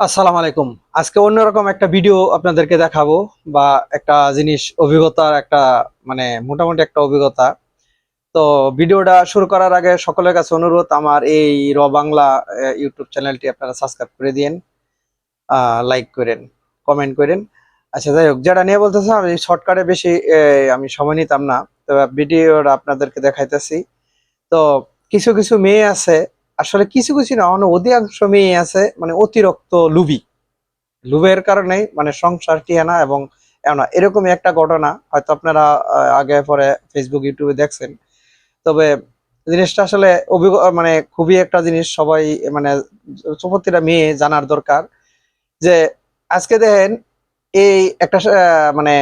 আসসালামু আলাইকুম। আজকে অন্যরকম একটা ভিডিও আপনাদেরকে দেখাবো বা একটা জিনিস অভিজ্ঞতার একটা মানে মোটামুটি একটা অভিজ্ঞতা। তো ভিডিওটা শুরু করার আগে সকলের কাছে অনুরোধ, আমার এই র বাংলা ইউটিউব চ্যানেলটি আপনারা সাবস্ক্রাইব করে দিন লাইক করেন কমেন্ট করেন। আচ্ছা যাই হোক, যেটা নিয়ে বলতেছে আমি শর্টকাটে বেশি আমি সময় নিতাম না, তো ভিডিওটা আপনাদেরকে দেখাইতেছি। তো কিছু কিছু মেয়ে আছে আসলে কিছু কিছু না অধিকাংশ মেয়ে আছে মানে অতিরিক্ত লুবি লুবের কারণে মানে সংসার টিয়ে না এবং এরকমই একটা ঘটনা, হয়তো আপনারা আগে পরে ফেসবুক ইউটিউবে দেখছেন। তবে জিনিসটা আসলে মানে খুবই একটা জিনিস সবাই মানে প্রতিটা মেয়ে জানার দরকার যে, আজকে দেখেন এই একটা মানে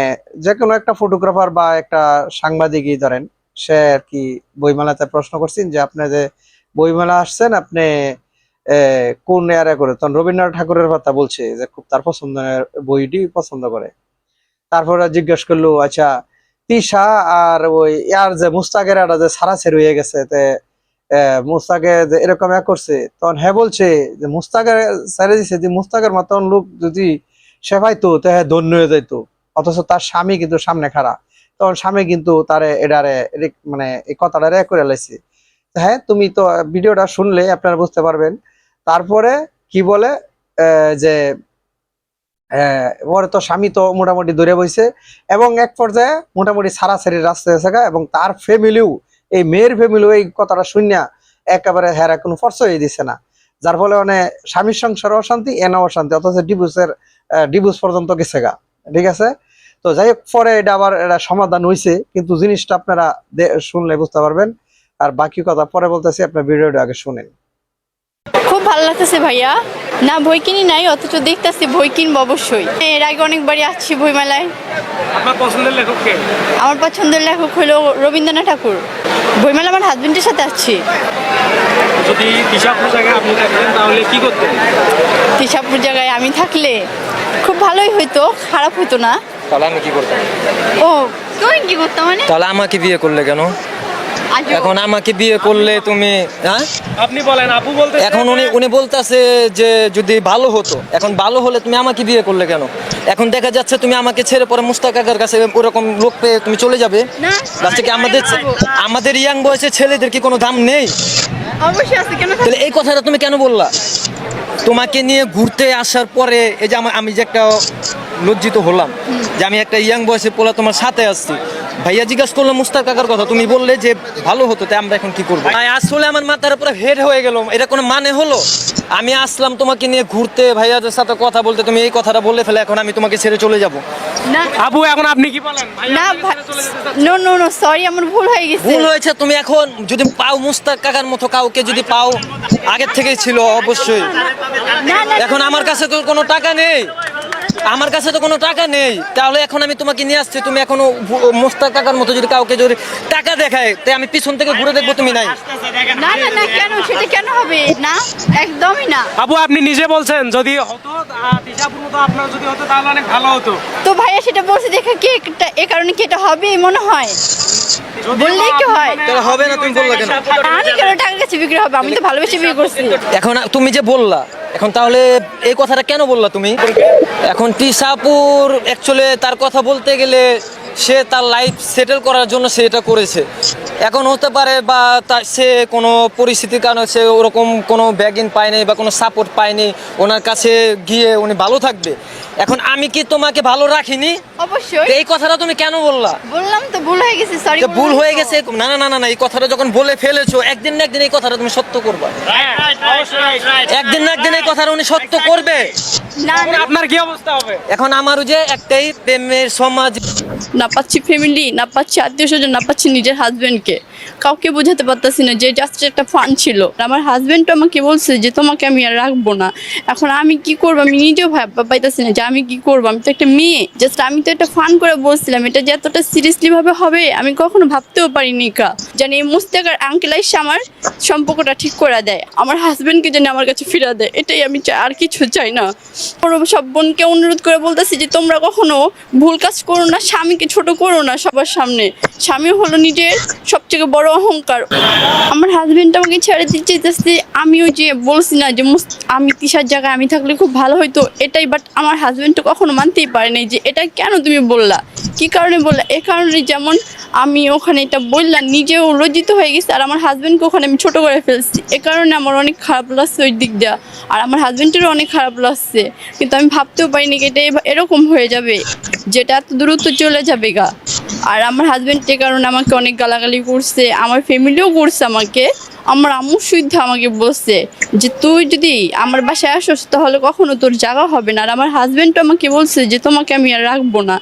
যে কোনো একটা ফটোগ্রাফার বা একটা সাংবাদিকই ধরেন, সে আর কি বইমেলাতে প্রশ্ন করছেন যে আপনি যে বইমেলা আসছেন আপনি কোন এয়ারে করে? তখন রবীন্দ্রনাথ ঠাকুরের কথা বলছে যে খুব তার পছন্দের বইটি পছন্দ করে। তারপরে জিজ্ঞেস করল আচ্ছা তিশা আর ওই ইয়ার যে মুস্তাকের একটা যে সারাসের হয়ে গেছে, তে মুস্তাকে যে এরকম এক করছে? তখন হ্যাঁ বলছে যে মুস্তাকের ছেড়ে দিছে, যে মুস্তাকের মতন লোক যদি সে পাইতো তো হ্যাঁ ধন্য হয়ে যাইতো। অথচ তার স্বামী কিন্তু সামনে খাড়া। তখন স্বামী কিন্তু তারে এডারে মানে এই কথাটা রে করে লাইছে। হ্যাঁ তুমি তো ভিডিওটা শুনলে আপনারা বুঝতে পারবেন। তারপরে কি বলে যে ওর তো স্বামী তো মোটামুটি দূরে বইছে এবং এক পর্যায়ে মোটামুটি সারাসারি রাস্তায় গা, এবং তার ফ্যামিলিও এই মেয়ের ফ্যামিলিও এই কথাটা শুনিয়া একেবারে হেরা কোনো ফর্স হয়ে দিছে না। যার ফলে মানে স্বামীর সংসার অশান্তি এনা অশান্তি অথচ ডিভোর্সের ডিভোর্স পর্যন্ত গেছে গা ঠিক আছে? তো যাই হোক পরে এটা আবার এটা সমাধান হয়েছে কিন্তু জিনিসটা আপনারা শুনলে বুঝতে পারবেন। আর বাকি কথা পরে বলতেছি আপনার ভিডিওটা আগে শুনেন। খুব ভালো লাগতেছে ভাইয়া। না বই কিনি নাই অথচ দেখতেছি বই কিনবো অবশ্যই। এর আগে অনেকবারই আসছি বইমেলায়। আপনার পছন্দের লেখককে আমার পছন্দের লেখক হলো রবীন্দ্রনাথ ঠাকুর। বইমেলা আমার হাজবেন্ডের সাথে আসছি। যদি দিশাপুর জায়গায় আপনি থাকতেন তাহলে কি করতেন? তিশাপুর জায়গায় আমি থাকলে খুব ভালোই হইতো খারাপ হইতো না। তাহলে আমি কি করতাম? ও তুই কি করতাম মানে? তাহলে আমাকে বিয়ে করলে কেন? এখন আমাকে বিয়ে করলে তুমি হ্যাঁ? আপনি বলেন আপু বলতে এখন উনি উনি বলতেছে যে যদি ভালো হতো এখন ভালো হলে তুমি আমাকে বিয়ে করলে কেন? এখন দেখা যাচ্ছে তুমি আমাকে ছেড়ে পরে মুস্তাক কাকার কাছে ওরকম লোক পেয়ে তুমি চলে যাবে। না লাস্টে কি আমাদের আমাদের ইয়াং বয়সে ছেলেদের কি কোনো দাম নেই? অবশ্যই আছে কেন তাহলে এই কথাটা তুমি কেন বললা? তোমাকে নিয়ে ঘুরতে আসার পরে এই যে আমি যে একটা লজ্জিত হলাম যে আমি একটা ইয়াং বয়সে পোলা তোমার সাথে আসছি। ভাইয়া জিজ্ঞাসা করল মুস্তাক কাকার কথা। তুমি বললে যে ভালো হতো তাই আমরা এখন কি করব? তাই আসলে আমার মাথার উপরে হেড হয়ে গেল। এটা কোনো মানে হলো? আমি আসলাম তোমাকে নিয়ে ঘুরতে ভাইয়াদের সাথে কথা বলতে। তুমি এই কথাটা বলে ফেলে এখন আমি তোমাকে ছেড়ে চলে যাব। না। আপু এখন আপনি কি বলেন না? নো নো নো সরি আমার ভুল হয়ে গেছে। ভুল হয়েছে তুমি এখন যদি পাও মুস্তাক কাকার মতো কাউকে যদি পাও আগের থেকেই ছিল অবশ্যই। এখন আমার কাছে তো কোনো টাকা নেই। আমার কাছে তো কোনো টাকা নেই। তাহলে এখন আমি তোমাকে নিয়ে আসছি তুমি এখনও মোস্তাক কাকার মতো যদি কাউকে যদি টাকা দেখায় তাই আমি পিছন থেকে ঘুরে দেখব তুমি নাই। না না না কেন? সেটা কেন হবে? না একদমই না। আপু আপনি নিজে বলছেন যদি হতো দিশাপুর মতো আপনার যদি হতো তাহলে অনেক ভালো হতো। তো ভাইয়া সেটা বলছে দেখে কি একটা- এ কারণে কি এটা হবে মনে হয়? বললেই কি হয়? তাহলে হবে না, তুমি বললা কেন? আমি কেন টাকার কাছে বিক্রি হবে? আমি তো ভালোবেসে বিয়ে করছি। এখন তুমি যে বললা এখন তাহলে এই কথাটা কেন বললা তুমি? এখন টিসাপুর অ্যাকচুয়ালি তার কথা বলতে গেলে সে তার লাইফ সেটেল করার জন্য সে এটা করেছে এখন হতে পারে বা তার সে কোনো পরিস্থিতির কারণে সে ওরকম কোনো ব্যাগিন পায়নি বা কোনো সাপোর্ট পায়নি ওনার কাছে গিয়ে উনি ভালো থাকবে এখন আমি কি তোমাকে ভালো রাখিনি অবশ্যই এই কথাটা তুমি কেন বললা বললাম তো ভুল হয়ে গেছে সরি ভুল হয়ে গেছে না না না না এই কথাটা যখন বলে ফেলেছো একদিন না একদিন এই কথাটা তুমি সত্য করবা হ্যাঁ, অবশ্যই। একদিন না একদিন এই কথাটা উনি সত্য করবে না আপনার কি অবস্থা হবে এখন আমারও যে একটাই প্রেমের সমাজ না পাচ্ছি ফ্যামিলি না পাচ্ছি আত্মীয় স্বজন, না পাচ্ছি নিজের হাজবেন্ডকে কাউকে বোঝাতে পারতাছি না যে জাস্ট একটা ফান ছিল। আমার হাজবেন্ড আমাকে বলছে যে, তোমাকে আমি আর রাখব না। এখন আমি কি করব? আমি নিজেও পাইতাছি না যে আমি কি করব? আমি তো একটা মেয়ে। জাস্ট আমি তো একটা ফান করে বলছিলাম। এটা যে এতটা সিরিয়াসলি ভাবে হবে, আমি কখনো ভাবতেও পারিনি কা। জানি এই মুস্তাকার আঙ্কেল এসে আমার সম্পর্কটা ঠিক করে দেয়। আমার হাজবেন্ডকে যেন আমার কাছে ফিরা দেয়। এটাই আমি আর কিছু চাই না। সব বোনকে অনুরোধ করে বলতেছি যে, তোমরা কখনো ভুল কাজ করো না। স্বামীকে ছোট করো না সবার সামনে। স্বামী হলো নিজের সবথেকে বড় অহংকার। আমার হাজবেন্ড আমাকে ছেড়ে দিতে চাইতেছে আমি ওই যে বলছি না যে আমি তিসার জায়গায় আমি থাকলে খুব ভালো হইতো, এটাই বাট আমার হাজবেন্ড তো কখনো মানতেই পারেনি যে এটা কেন তুমি বললা? কি কারণে বললা? এ কারণে যেমন আমি ওখানে এটা বললাম, নিজেও লজ্জিত হয়ে গেছি আর আমার হাজবেন্ডকে ওখানে আমি ছোট করে ফেলছি। এ কারণে আমার অনেক খারাপ লাগছে ওই দিক দিয়ে। আর আমার হাজবেন্ডেরও অনেক খারাপ লাগছে, কিন্তু আমি ভাবতেও পারিনি এটা এরকম হয়ে যাবে। যেটা এত দূরত্ব চলে যাবে গা। আর আমার হাজব্যান্ড যে কারণে আমাকে অনেক গালাগালি করছে, আমার ফ্যামিলিও করছে আমাকে, আমার আম্মু শুদ্ধ আমাকে বলছে যে, তুই যদি আমার বাসায় আসস তাহলে কখনো তোর জায়গা হবে না। আর আমার হাজব্যান্ডও আমাকে বলছে যে, তোমাকে আমি আর রাখব না।